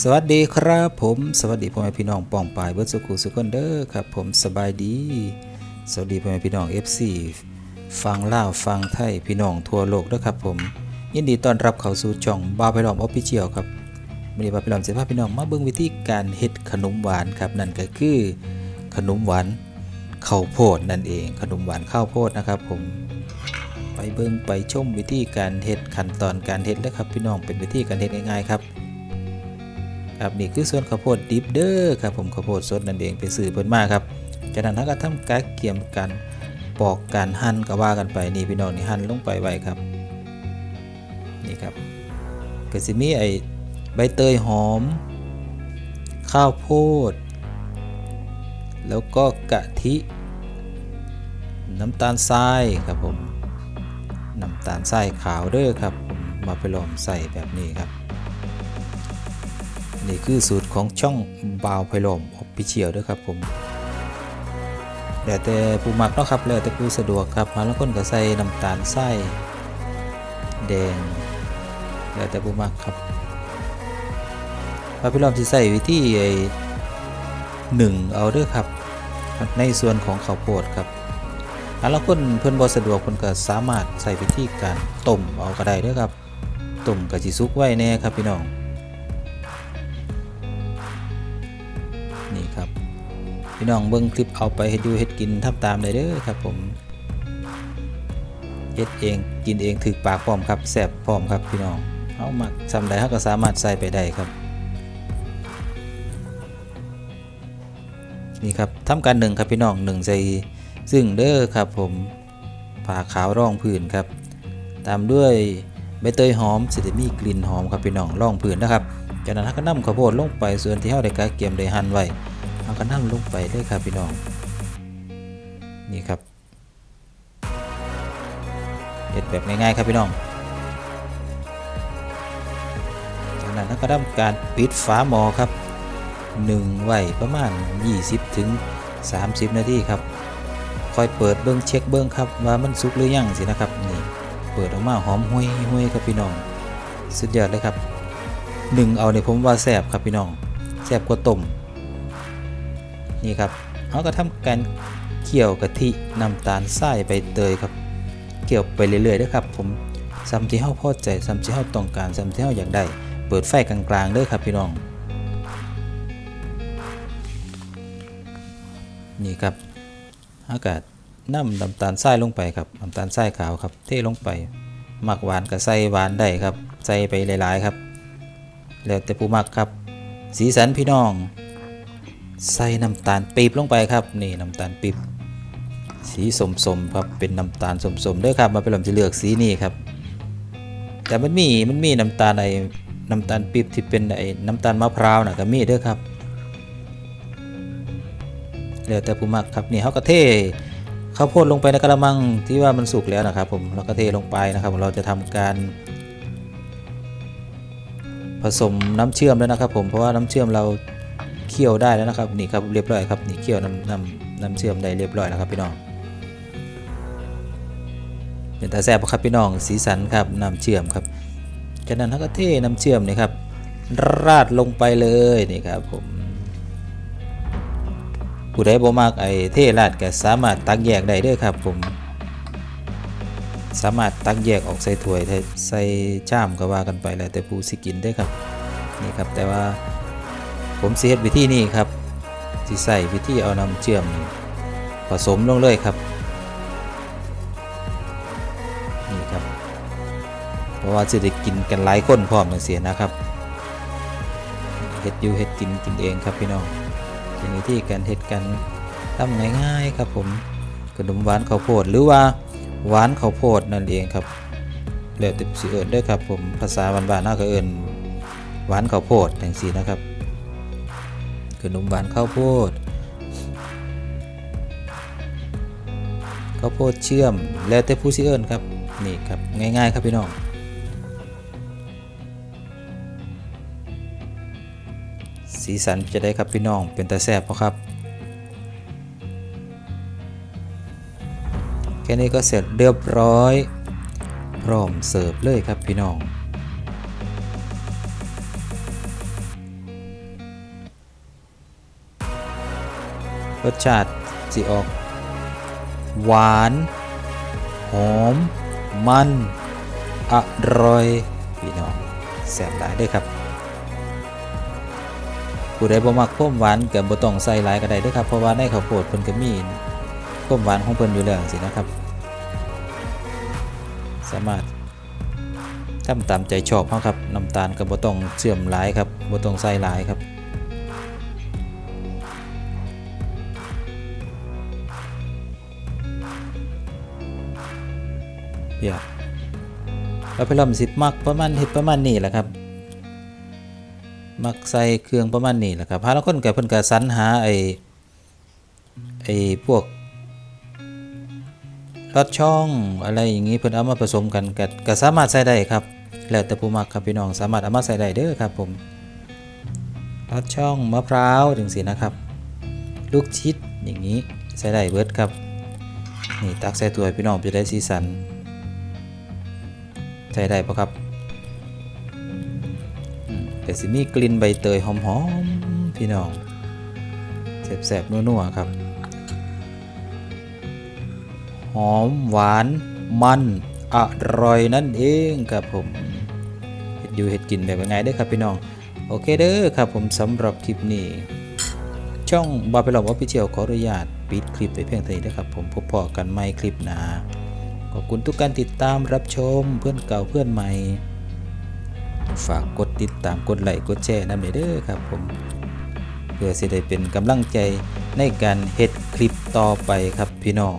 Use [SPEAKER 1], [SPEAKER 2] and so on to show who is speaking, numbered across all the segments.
[SPEAKER 1] สวัสดีครับผมสวัสดีพ่อแม่พี่น้องป้องปายเบิร์ดสุขุสุขคนเด้อครับผมสบายดี สวัสดีพ่อแม่พี่น้อง FC ฟังล่าวฟังไทยพี่น้องทั่วโลกด้อครับผม ยินดีต้อนรับเข้าสู่ช่องบาวไปลอมออฟฟิเชียลครับวันนี้บาวไปลอมจะพาพี่น้องมาเบิ่งวิธีการเฮ็ดขนมหวานครับนั่นก็คือขนมหวานข้าวโพดนั่นเอง ขนมหวานข้าวโพดนะครับผมไปเบิ่งไปชมวิธีการเฮ็ดขั้นตอนการเฮ็ดเลยครับพี่น้องเป็นวิธีการเฮ็ดง่ายๆครับ ครับนี่คือส่วนข้าวโพดดิบเด้อครับผมข้าวโพดสดนั่นเองไปซื้อเพิ่นมาครับจากนั้นเราก็ทำการเกี่ยมกันปอกการหั่นก็ว่ากันไปนี่พี่น้องนี่หั่นลงไปไว้ครับนี่ครับก็สิมีไอ้ใบเตยหอม ข้าวโพด แล้วก็กะทิ น้ำตาลทรายครับผมน้ำตาลทรายขาวเด้อครับผมมาไปลองใส่แบบนี้ครับ นี่คือสูตรของช่องบาวไพลอมออฟฟิเชียลด้วยครับผมแล้วแต่ผู้มักเนาะครับแล้วแต่ผู้สะดวกครับมาแล้วคนก็ใส่น้ำตาลทรายแดงแล้วแต่ผู้มักครับบาวไพลอมที่ใส่วิธีไอหนึ่งเอาด้อครับ ในส่วนของข้าวโพดครับอันละคนเพื่อนบ่สะดวกเพิ่นก็สามารถใส่วิธีการต้มเอาก็ได้เด้อครับต้มก็สิสุกไว้แน่ครับพี่น้อง พี่น้องเบิ้งคลิปเอาไปเฮ็ดอยู่เฮ็ดกินทำตามได้เด้อครับผมเฮ็ดเองกินเองถึกปากพร้อมครับแซ่บพร้อมครับพี่น้องเอามาซำใดเฮาก็สามารถใส่ไปได้ครับ นี่ครับทำการหนึ่งครับพี่น้องหนึ่งใส่ซึ่งเด้อครับผมผ่าขาวร่องพื้นครับ ตามด้วยใบเตยหอมสิจะมีกลิ่นหอมครับพี่น้องร่องพื้นนะครับจากนั้นก็นำข้าวโพดลงไปส่วนที่เราได้กะเกียมได้หั่นไว้ เราก็นำลงไปเลยครับพี่น้อง นี่ครับเฮ็ดแบบง่ายๆครับพี่น้องจากนั้นเราก็ทำการปิดฝาหม้อครับหนึ่งไว้ประมาณ 20 ถึง 30 นาทีครับ คอยเปิดเบิ้องเช็คเบิ้องครับว่ามันสุกหรือยังสินะครับนี่เปิดออกมาหอมห้วยห้วยครับพี่น้อง สุดยอดเลยครับหนึ่งเอาเนี่ยผมว่าแสบครับพี่น้องแสบกว่าต้ม นี่ครับเขาก็ทำการเคี่ยวกะทิน้ำตาลทรายใบเตยครับเคี่ยวไปเรื่อยๆด้วยครับผมซ้ำที่เฮาพอใจซ้ำที่เฮาต้องการซ้ำที่เฮาอยากได้เปิดไฟกลางๆเด้อครับพี่น้องนี่ครับอากาศน้ำน้ำตาลทรายลงไปครับน้ำตาลทรายขาวครับเทลงไปหมักหวานกับใส่หวานได้ครับใส่ไปหลายๆครับ แล้วแต่ผู้มักครับ สีสันพี่น้อง ใส่น้ำตาลปี๊บลงไปครับนี่น้ำตาลปี๊บสีสมๆครับเป็นน้ำตาลสมๆเด้อครับมาเป็นหลำจะเลือกสีนี้ครับ แต่มันมีมันมีน้ำตาลไอ้น้ำตาลปี๊บที่เป็นไอ้น้ำตาลมะพร้าวนะก็มีด้อครับแล้วแต่ผู้มักครับนี่เขาก็เทข้าวโพดลงไปในกระมังที่ว่ามันสุกแล้วนะครับ ผมเราก็เทลงไปนะครับเราจะทำการผสมน้ำเชื่อมแล้วนะครับ ผมเพราะว่าน้ำเชื่อมเรา เคี่ยวได้แล้วนะครับนี่ครับเรียบร้อยครับนี่เคี่ยวน้ำน้ำน้ำเชื่อมได้เรียบร้อยแล้วครับพี่น้องเป็นตาแซ่บครับพี่น้องสีสันครับน้ำเชื่อมครับจากนั้นเราก็เทน้ำเชื่อมนี่ครับราดลงไปเลยนี่ครับผมผู้ใดบ่มากไอ้เทราดก็สามารถตักแยกได้ด้วยครับผมสามารถตักแยกออกใส่ถ้วยใส่ชามก็ว่ากันไปแล้วแต่ผู้สิกินได้ครับนี่ครับแต่ว่า ผมสิเฮ็ดวิธีนี้ครับสิใส่วิธีเอาน้ำเชื่อมผสมลงเลยครับนี่ครับเพราะว่าจะได้กินกันหลายคนพร้อมจังซี่นะครับเฮ็ดอยู่เฮ็ดกินกินเองครับพี่น้องเป็นวิธีการเฮ็ดกันทำง่ายๆครับผมขนมหวานข้าวโพดหรือว่าหวานข้าวโพดนั่นเองครับแล้วแต่สิเอิญด้วยครับผมภาษาบ้านๆน่าก็เอิญหวานข้าวโพดอย่างสีนะครับ ขนมหวานข้าวโพดข้าวโพดเชื่อมแล้วแต่ผู้สิเอิญครับนี่ครับง่ายๆครับพี่น้องสีสันจะได้ครับพี่น้องเป็นตาแซ่บพราะครับแค่นี้ก็เสร็จเรียบร้อย พร้อมเสิร์ฟเลยครับพี่น้อง รสชาติสิออก หวาน หอม มัน อร่อย พี่น้องแซ่บหลายด้วยครับผู้ใดบ่มักความหวานก็บ่ต้องใส่หลายก็ได้ด้อครับเพราะว่าในข้าวโพดเพิ่นก็มีความหวานของเพิ่นอยู่แล้วจังซี่นะครับ สามารถทำตามใจชอบเฮาครับน้ำตาลก็บ่ต้องเชื่อมหลายครับบ่ต้องใส่หลายครับ เปียกเราไปลอมสิมักประมาณเฮ็ดประมาณนี้แหละครับ มักใส่เครื่องประมาณนี้แหละครับหาแล้วคนกับเพิ่นก็สรรหาไอ้ไอ้พวกลอดช่องอะไรอย่างงี้เพิ่นเอามาผสมกันก็ก็สามารถใส่ได้ครับแล้วแต่ผู้มักครับพี่น้องสามารถเอามาใส่ได้เด้อครับผมลอดช่องมะพร้าวจังซี่นะครับลูกชิดอย่างนี้ใส่ได้เบิดครับนี่ตักใส่ถ้วยพี่น้องจะได้สีสัน ใช้ได้ปะครับแต่สิมีกลิ่นใบเตยหอมๆพี่น้องแสบๆนัวๆครับ หอมหวานมันอร่อยนั่นเองครับผมเห็ดอยู่เห็ดกินแบบยังได้ครับพี่น้อง โอเคเด้อครับผมสำหรับคลิปนี้ ช่องบาไปลอกว่าพี่เชียวขออนุญาตปิดคลิปไปเพียงเท่านี้นะครับผมพบพอกันใหม่คลิปหน้า ขอบคุณทุกการติดตามรับชมเพื่อนเก่าเพื่อนใหม่ ฝากกดติดตามกดไลค์กดแชร์นำเด้อครับผม เพื่อสิได้เป็นกำลังใจในการเฮ็ดคลิปต่อไปครับพี่น้อง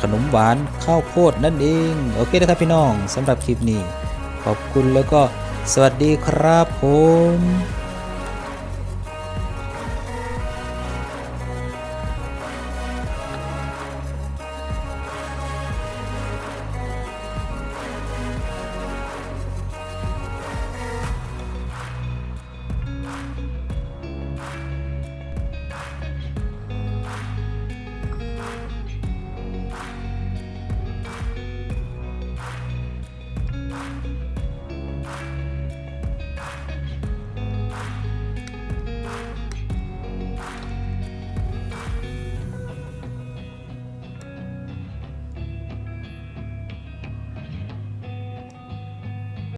[SPEAKER 1] ขนมหวานข้าวโพดนั่นเอง โอเคนะครับพี่น้องสำหรับคลิปนี้ ขอบคุณแล้วก็สวัสดีครับผม